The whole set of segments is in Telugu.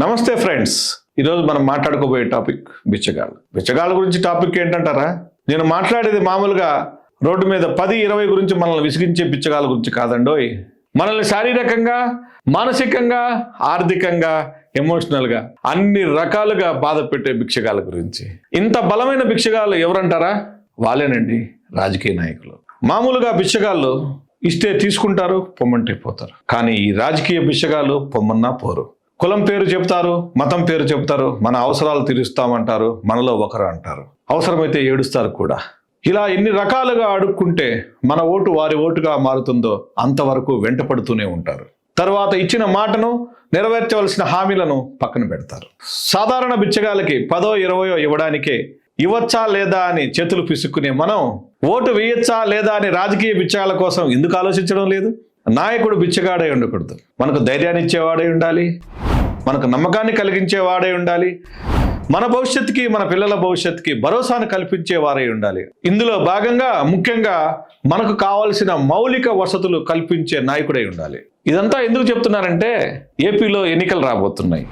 నమస్తే ఫ్రెండ్స్. ఈరోజు మనం మాట్లాడుకోబోయే టాపిక్ బిచ్చగాళ్ళు. బిచ్చగాళ్ళ గురించి టాపిక్ ఏంటంటారా? నేను మాట్లాడేది మామూలుగా రోడ్డు మీద పది ఇరవై గురించి మనల్ని విసిగించే బిచ్చగాళ్ళ గురించి కాదండోయ్. మనల్ని శారీరకంగా మానసికంగా ఆర్థికంగా ఎమోషనల్గా అన్ని రకాలుగా బాధ పెట్టే భిక్షగాల గురించి. ఇంత బలమైన భిక్షగాలు ఎవరంటారా? వాళ్ళేనండి రాజకీయ నాయకులు. మామూలుగా బిచ్చగాళ్ళు ఇస్తే తీసుకుంటారు పొమ్మంటే పోతారు. కానీ ఈ రాజకీయ బిచ్చగాళ్ళు పొమ్మన్నా పోరు. కులం పేరు చెప్తారు మతం పేరు చెప్తారు మన అవసరాలు తీరుస్తామంటారు మనలో ఒకరు అంటారు. అవసరమైతే ఏడుస్తారు కూడా. ఇలా ఎన్ని రకాలుగా అడుక్కుంటే మన ఓటు వారి ఓటుగా మారుతుందో అంతవరకు వెంటపడుతూనే ఉంటారు. తర్వాత ఇచ్చిన మాటను నెరవేర్చవలసిన హామీలను పక్కన పెడతారు. సాధారణ బిచ్చగాలకి పదో ఇరవయో ఇవ్వడానికే ఇవ్వచ్చా లేదా అని చేతులు పిసుక్కునే మనం ఓటు వేయచ్చా లేదా అని రాజకీయ బిచ్చగాల కోసం ఎందుకు ఆలోచించడం లేదు? నాయకుడు బిచ్చగాడై ఉండకూడదు. మనకు ధైర్యాన్ని ఇచ్చేవాడై ఉండాలి. మనకు నమ్మకాన్ని కలిగించేవాడై ఉండాలి. మన భవిష్యత్తుకి మన పిల్లల భవిష్యత్తుకి భరోసాను కల్పించే వారై ఉండాలి. ఇందులో భాగంగా ముఖ్యంగా మనకు కావాల్సిన మౌలిక వసతులు కల్పించే నాయకుడై ఉండాలి. ఇదంతా ఎందుకు చెప్తున్నారంటే ఏపీలో ఎన్నికలు రాబోతున్నాయి.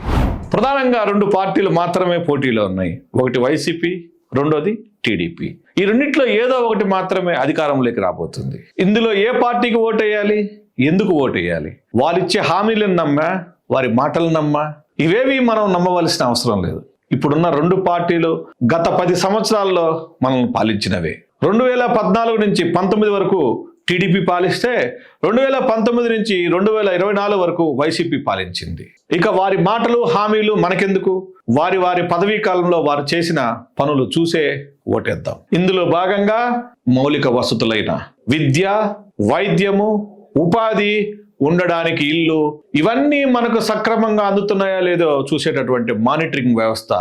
ప్రధానంగా రెండు పార్టీలు మాత్రమే పోటీలో ఉన్నాయి. ఒకటి వైసీపీ రెండోది టీడీపీ. ఈ రెండింటిలో ఏదో ఒకటి మాత్రమే అధికారంలోకి రాబోతుంది. ఇందులో ఏ పార్టీకి ఓటేయాలి? ఎందుకు ఓటేయాలి? వారిచ్చే హామీలను నమ్మా వారి మాటలు నమ్మ ఇవేవి మనం నమ్మవలసిన అవసరం లేదు. ఇప్పుడున్న రెండు పార్టీలు గత పది సంవత్సరాల్లో మనల్ని పాలించినవే. రెండు వేల పద్నాలుగు నుంచి పంతొమ్మిది వరకు టీడీపీ పాలిస్తే రెండు వేల పంతొమ్మిది నుంచి రెండు వేల ఇరవై నాలుగు వరకు వైసీపీ పాలించింది. ఇక వారి మాటలు హామీలు మనకెందుకు? వారి వారి పదవీ కాలంలో వారు చేసిన పనులు చూసే ఓటేద్దాం. ఇందులో భాగంగా మౌలిక వసతులైన విద్య వైద్యము ఉపాధి ఉండడానికి ఇల్లు ఇవన్నీ మనకు సక్రమంగా అందుతున్నాయా లేదో చూసేటటువంటి మానిటరింగ్ వ్యవస్థ.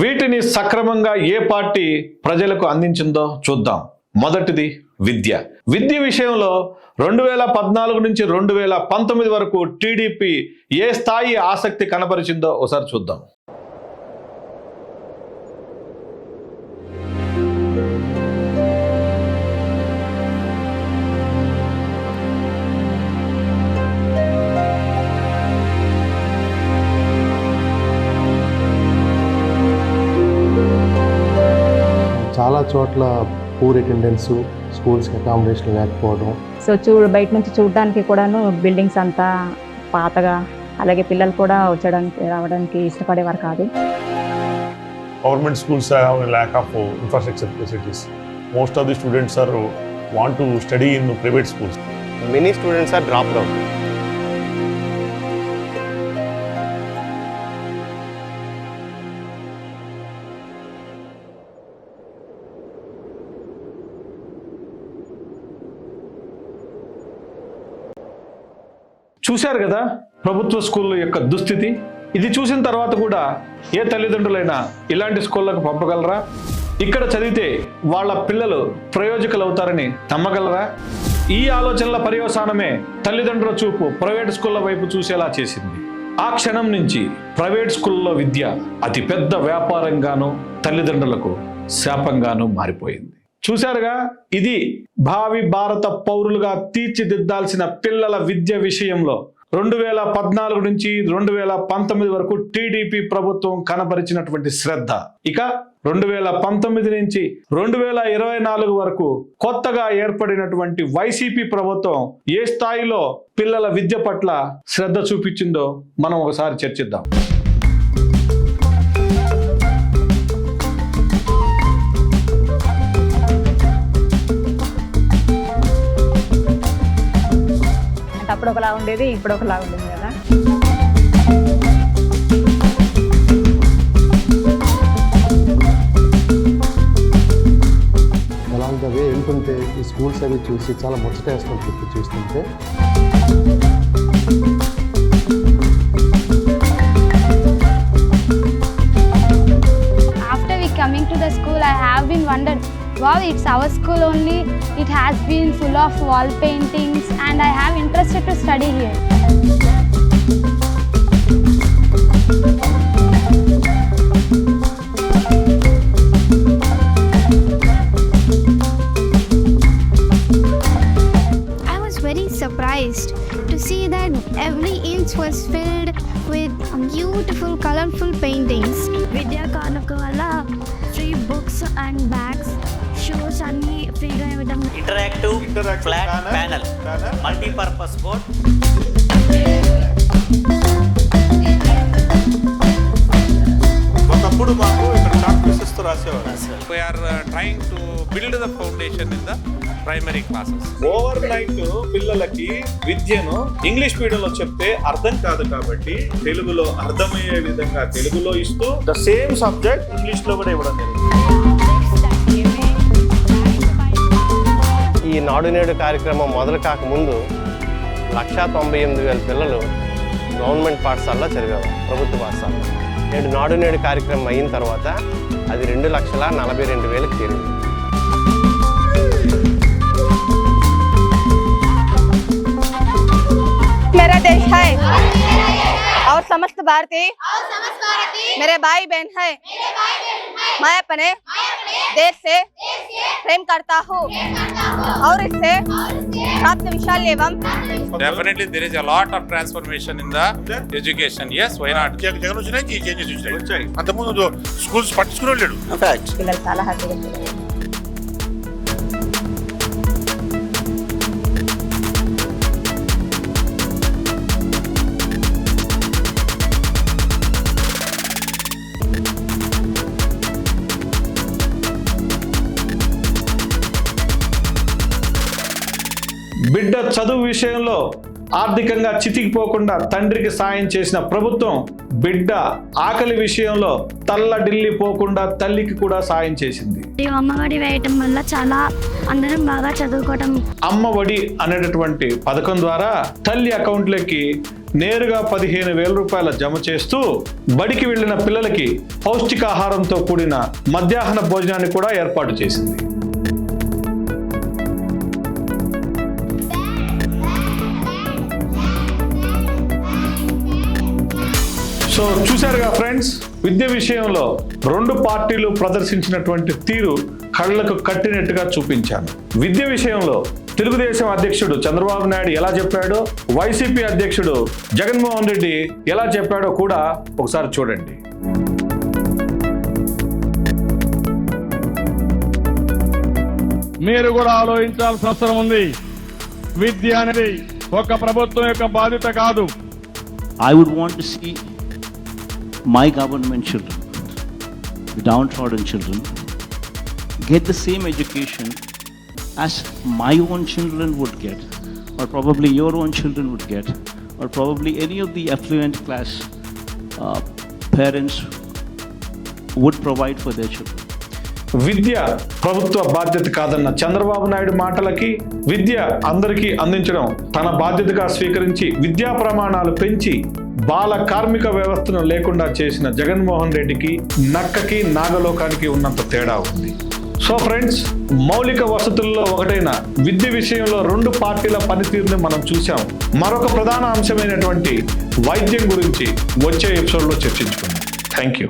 వీటిని సక్రమంగా ఏ పార్టీ ప్రజలకు అందించిందో చూద్దాం. మొదటిది విద్య. విద్య విషయంలో రెండు వేల పద్నాలుగు నుంచి రెండు వేల పంతొమ్మిది వరకు టీడీపీ ఏ స్థాయి ఆసక్తి కనపరిచిందో ఒకసారి చూద్దాం. చోట్ల పూర్ అటెండెన్స్ స్కూల్స్కి అకామిడేషన్ లేకపోవడం. సో చూడు బయట నుంచి చూడడానికి కూడాను బిల్డింగ్స్ అంతా పాతగా అలాగే పిల్లలు కూడా వచ్చడానికి రావడానికి ఇష్టపడేవారు కాదు. Government schools lack of infrastructure facilities most of the students are want to study in private schools many students are drop out చూశారు కదా ప్రభుత్వ స్కూళ్ళ యొక్క దుస్థితి? ఇది చూసిన తర్వాత కూడా ఏ తల్లిదండ్రులైనా ఇలాంటి స్కూళ్ళకు పంపగలరా? ఇక్కడ చదివితే వాళ్ళ పిల్లలు ప్రయోజకులు అవుతారని నమ్మగలరా? ఈ ఆలోచనల పర్యవసానమే తల్లిదండ్రుల చూపు ప్రైవేట్ స్కూళ్ళ వైపు చూసేలా చేసింది. ఆ క్షణం నుంచి ప్రైవేట్ స్కూల్లో విద్య అతిపెద్ద వ్యాపారంగానూ వ్యాపారంగాను తల్లిదండ్రులకు శాపంగాను మారిపోయింది. చూశారుగా? ఇది భావి భారత పౌరులుగా తీర్చిదిద్దాల్సిన పిల్లల విద్య విషయంలో రెండు వేల పద్నాలుగు నుంచి రెండు వేల పంతొమ్మిది వరకు టీడీపీ ప్రభుత్వం కనబరిచినటువంటి శ్రద్ధ. ఇక రెండు వేల పంతొమ్మిది నుంచి రెండు వేల ఇరవై నాలుగు వరకు కొత్తగా ఏర్పడినటువంటి వైసీపీ ప్రభుత్వం ఏ స్థాయిలో పిల్లల విద్య పట్ల శ్రద్ధ చూపించిందో మనం ఒకసారి చర్చిద్దాం. అప్పుడు ఒకలా ఉండేది ఇప్పుడు ఒకలా ఉండేది కదా. వెళ్తుంటే ఈ స్కూల్స్ అవి చూసి చాలా ముచ్చటేస్తుంది చెప్పి చూస్తుంటే. After we coming to the school i have been wondered wow it's our school only. It has been full of wall paintings and i have interested to study here shoes అన్ని ఫ్రీగా ఇవ్వడం interactive flat panel multipurpose board ఒకప్పుడు మాకు ఇక్కడ చాక్ పీసెస్తో రాసేవారు. We are uh, trying to build the foundation in the primary classes. Overnight పిల్లలకి విద్యను ఇంగ్లీష్ మీడియంలో చెప్తే అర్థం కాదు కాబట్టి తెలుగులో అర్థమయ్యే విధంగా తెలుగులో ఇస్తూ ద సేమ్ సబ్జెక్ట్ ఇంగ్లీష్లో కూడా ఇవ్వడం జరిగింది. ఈ నాడు నేడు కార్యక్రమం మొదలు కాకముందు లక్షా తొంభై ఎనిమిది వేల పిల్లలు గవర్నమెంట్ పాఠశాలలో చదివారు ప్రభుత్వ పాఠశాలలో. నేడు నాడు నేడు కార్యక్రమం అయిన తర్వాత అది రెండు లక్షల నలభై రెండు వేలకు చేరింది. समस्त भारतीय मेरे भाई बहन है मैं अपने देश से प्रेम करता हूँ और इससे प्राप्त विशाल एवं Definitely, there is a lot of transformation in the education. Yes, why not? Jagan Jagan వచ్చినాయి ఈ చేంజెస్ వచ్చినాయి వచ్చాయి అంతకుముందు స్కూల్స్ పట్టించుకునే లేడు పిల్లలు చాలా హ్యాపీగా బిడ్డ చదువు విషయంలో ఆర్థికంగా చితికిపోకుండా తండ్రికి సాయం చేసిన ప్రభుత్వం బిడ్డ ఆకలి విషయంలో తల్లడిల్లి పోకుండా తల్లికి కూడా సాయం చేసింది. అమ్మఒడి వేయటం వల్ల చాలా అందరం బాగా చదువుకోవటం. అమ్మ ఒడి అనేటటువంటి పథకం ద్వారా తల్లి అకౌంట్లకి నేరుగా పదిహేను వేల రూపాయల జమ చేస్తూ బడికి వెళ్ళిన పిల్లలకి పౌష్టికాహారంతో కూడిన మధ్యాహ్న భోజనాన్ని కూడా ఏర్పాటు చేసింది. సో చూశారుగా ఫ్రెండ్స్ విద్య విషయంలో రెండు పార్టీలు ప్రదర్శించినటువంటి తీరు కళ్ళకు కట్టినట్టుగా చూపించాను. విద్య విషయంలో తెలుగుదేశం అధ్యక్షుడు చంద్రబాబు నాయుడు ఎలా చెప్పాడో వైసీపీ అధ్యక్షుడు జగన్మోహన్ రెడ్డి ఎలా చెప్పాడో కూడా ఒకసారి చూడండి. మీరు కూడా ఆలోచించాల్సిన అవసరం ఉంది. విద్య అనేది ఒక ప్రభుత్వం యొక్క బాధ్యత కాదు. I would want to see my government children, the downtrodden children, get the same education as my own children would get, or probably your own children would get, or probably any of the affluent class uh, parents would provide for their children. విద్య ప్రభుత్వ బాధ్యత కాదన్న చంద్రబాబు నాయుడు మాటలకి విద్య అందరికీ అందించడం తన బాధ్యతగా స్వీకరించి విద్యా ప్రమాణాలు పెంచి బాల కార్మిక వ్యవస్థను లేకుండా చేసిన జగన్మోహన్ రెడ్డికి నక్కకి నాగలోకానికి ఉన్నంత తేడా ఉంది. సో ఫ్రెండ్స్ మౌలిక వసతుల్లో ఒకటైన విద్య విషయంలో రెండు పార్టీల పనితీరుని మనం చూసాం మరొక ప్రధాన అంశమైనటువంటి వైద్యం గురించి వచ్చే ఎపిసోడ్లో చర్చించుకుందాం. Thank you